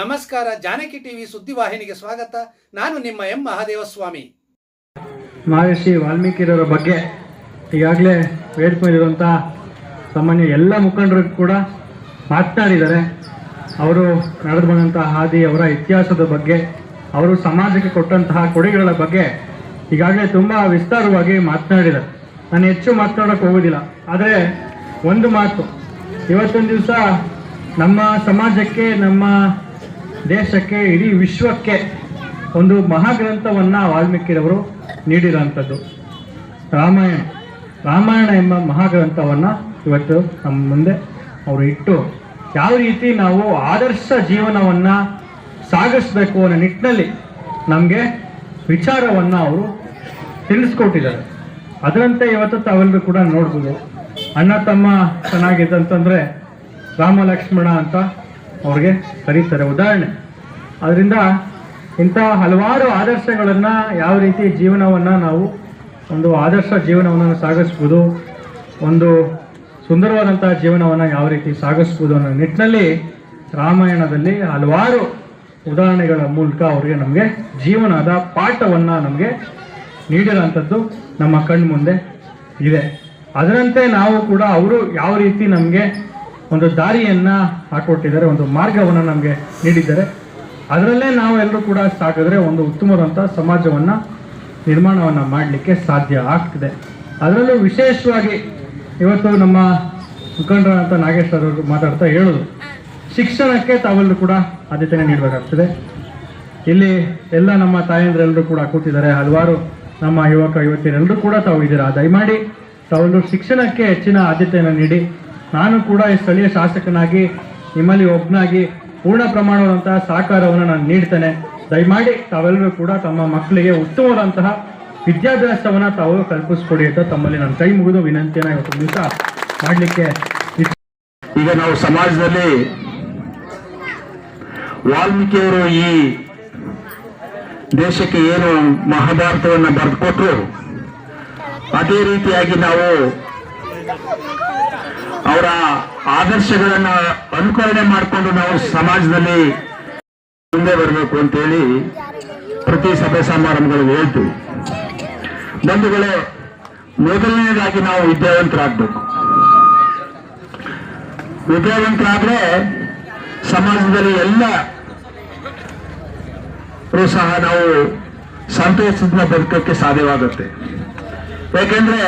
ನಮಸ್ಕಾರ, ಜಾನಕಿ ಟಿವಿ ಸುದ್ದಿವಾಹಿನಿಗೆ ಸ್ವಾಗತ. ನಾನು ನಿಮ್ಮ ಎಂ. ಮಹಾದೇವಸ್ವಾಮಿ. ಮಹರ್ಷಿ ವಾಲ್ಮೀಕಿರವರ ಬಗ್ಗೆ ಈಗಾಗಲೇ ವೇದಿಕೆಯಲ್ಲಿರುವಂಥ ಸಾಮಾನ್ಯ ಎಲ್ಲ ಮುಖಂಡರು ಕೂಡ ಮಾತನಾಡಿದ್ದಾರೆ. ಅವರು ನಡೆದು ಬಂದಂತಹ ಹಾದಿ, ಅವರ ಇತಿಹಾಸದ ಬಗ್ಗೆ, ಅವರು ಸಮಾಜಕ್ಕೆ ಕೊಟ್ಟಂತಹ ಕೊಡುಗೆಗಳ ಬಗ್ಗೆ ಈಗಾಗಲೇ ತುಂಬ ವಿಸ್ತಾರವಾಗಿ ಮಾತನಾಡಿದ್ದಾರೆ. ನಾನು ಹೆಚ್ಚು ಮಾತನಾಡೋಕೆ ಹೋಗೋದಿಲ್ಲ ಆದರೆ ಒಂದು ಮಾತು, ಇವತ್ತೊಂದು ದಿವಸ ನಮ್ಮ ಸಮಾಜಕ್ಕೆ, ನಮ್ಮ ದೇಶಕ್ಕೆ, ಇಡೀ ವಿಶ್ವಕ್ಕೆ ಒಂದು ಮಹಾಗ್ರಂಥವನ್ನು ವಾಲ್ಮೀಕಿರವರು ನೀಡಿರೋಂಥದ್ದು ರಾಮಾಯಣ ರಾಮಾಯಣ ಎಂಬ ಮಹಾಗ್ರಂಥವನ್ನು ಇವತ್ತು ನಮ್ಮ ಮುಂದೆ ಅವರು ಇಟ್ಟು, ಯಾವ ರೀತಿ ನಾವು ಆದರ್ಶ ಜೀವನವನ್ನು ಸಾಗಿಸ್ಬೇಕು ಅನ್ನೋ ನಿಟ್ಟಿನಲ್ಲಿ ನಮಗೆ ವಿಚಾರವನ್ನು ಅವರು ತಿಳಿಸ್ಕೊಟ್ಟಿದ್ದಾರೆ. ಅದರಂತೆ ಇವತ್ತು ತಾವೆಲ್ಲರೂ ಕೂಡ ನೋಡ್ಬೋದು. ಅಣ್ಣ ತಮ್ಮ ಚೆನ್ನಾಗಿದೆ ಅಂತಂದರೆ ರಾಮ ಲಕ್ಷ್ಮಣ ಅಂತ ಅವ್ರಿಗೆ ಕರೀತಾರೆ. ಉದಾಹರಣೆ, ಅದರಿಂದ ಇಂಥ ಹಲವಾರು ಆದರ್ಶಗಳನ್ನು ಯಾವ ರೀತಿ ಜೀವನವನ್ನು ನಾವು ಒಂದು ಆದರ್ಶ ಜೀವನವನ್ನು ಸಾಗಿಸ್ಬೋದು, ಒಂದು ಸುಂದರವಾದಂಥ ಜೀವನವನ್ನು ಯಾವ ರೀತಿ ಸಾಗಿಸ್ಬೋದು ಅನ್ನೋ ನಿಟ್ಟಿನಲ್ಲಿ ರಾಮಾಯಣದಲ್ಲಿ ಹಲವಾರು ಉದಾಹರಣೆಗಳ ಮೂಲಕ ಅವರಿಗೆ ನಮಗೆ ಜೀವನದ ಪಾಠವನ್ನು ನಮಗೆ ನೀಡಿರೋಂಥದ್ದು ನಮ್ಮ ಕಣ್ಣು ಮುಂದೆ ಇದೆ. ಅದರಂತೆ ನಾವು ಕೂಡ ಅವರು ಯಾವ ರೀತಿ ನಮಗೆ ಒಂದು ದಾರಿಯನ್ನು ಹಾಕೊಟ್ಟಿದ್ದಾರೆ, ಒಂದು ಮಾರ್ಗವನ್ನು ನಮಗೆ ನೀಡಿದ್ದಾರೆ. ಅದರಲ್ಲೇ ನಾವು ಎಲ್ಲರೂ ಕೂಡ ಸಾಕಿದ್ರೆ ಒಂದು ಉತ್ತಮವಾದಂಥ ಸಮಾಜವನ್ನು, ನಿರ್ಮಾಣವನ್ನು ಮಾಡಲಿಕ್ಕೆ ಸಾಧ್ಯ ಆಗ್ತಿದೆ. ಅದರಲ್ಲೂ ವಿಶೇಷವಾಗಿ ಇವತ್ತು ನಮ್ಮ ಮುಖಂಡರಂತ ನಾಗೇಶ್ ಅವರು ಮಾತಾಡ್ತಾ ಹೇಳೋದು, ಶಿಕ್ಷಣಕ್ಕೆ ತಾವೆಲ್ಲರೂ ಕೂಡ ಆದ್ಯತೆಯನ್ನು ನೀಡಬೇಕಾಗ್ತದೆ. ಇಲ್ಲಿ ಎಲ್ಲ ನಮ್ಮ ತಾಯಂದ್ರೆಲ್ಲರೂ ಕೂಡ ಕೂತಿದ್ದಾರೆ, ಹಲವಾರು ನಮ್ಮ ಯುವಕ ಯುವತಿಯರೆಲ್ಲರೂ ಕೂಡ ತಾವು ಇದ್ದೀರಾ ದಯಮಾಡಿ ತಾವೆಲ್ಲರೂ ಶಿಕ್ಷಣಕ್ಕೆ ಹೆಚ್ಚಿನ ಆದ್ಯತೆಯನ್ನು ನೀಡಿ. ನಾನು ಕೂಡ ಈ ಸ್ಥಳೀಯ ಶಾಸಕನಾಗಿ, ನಿಮ್ಮಲ್ಲಿ ಒಬ್ಬನಾಗಿ ಪೂರ್ಣ ಪ್ರಮಾಣವಾದಂತಹ ಸಹಕಾರವನ್ನು ನಾನು ನೀಡ್ತೇನೆ. ದಯಮಾಡಿ ತಾವೆಲ್ಲರೂ ಕೂಡ ತಮ್ಮ ಮಕ್ಕಳಿಗೆ ಉತ್ತಮವಾದಂತಹ ವಿದ್ಯಾಭ್ಯಾಸವನ್ನು ತಾವು ಕಲ್ಪಿಸ್ಕೊಡಿ ಅಂತ ತಮ್ಮಲ್ಲಿ ನಾನು ಕೈ ಮುಗಿದು ವಿನಂತಿಯನ್ನು ಇವತ್ತು ದಿವಸ ಮಾಡಲಿಕ್ಕೆ ಈಗ ನಾವು ಸಮಾಜದಲ್ಲಿ ವಾಲ್ಮೀಕಿಯವರು ಈ ದೇಶಕ್ಕೆ ಏನು ಮಹಾಭಾರತವನ್ನು ಬರೆದುಕೊಟ್ರು, ಅದೇ ರೀತಿಯಾಗಿ ನಾವು ಅವರ ಆದರ್ಶಗಳನ್ನ ಅನುಕರಣೆ ಮಾಡಿಕೊಂಡು ನಾವು ಸಮಾಜದಲ್ಲಿ ಮುಂದೆ ಬರಬೇಕು ಅಂತೇಳಿ ಪ್ರತಿ ಸಭೆ ಸಮಾರಂಭಗಳು ಹೇಳ್ತೀವಿ. ಬಂಧುಗಳೇ ಮೊದಲನೇದಾಗಿ ನಾವು ವಿದ್ಯಾವಂತರಾಗಬೇಕು. ವಿದ್ಯಾವಂತರಾದ್ರೆ ಸಮಾಜದಲ್ಲಿ ಎಲ್ಲ ಸಹ ನಾವು ಸಂತೋಷದಿಂದ ಬದುಕಕ್ಕೆ ಸಾಧ್ಯವಾಗುತ್ತೆ. ಯಾಕೆಂದ್ರೆ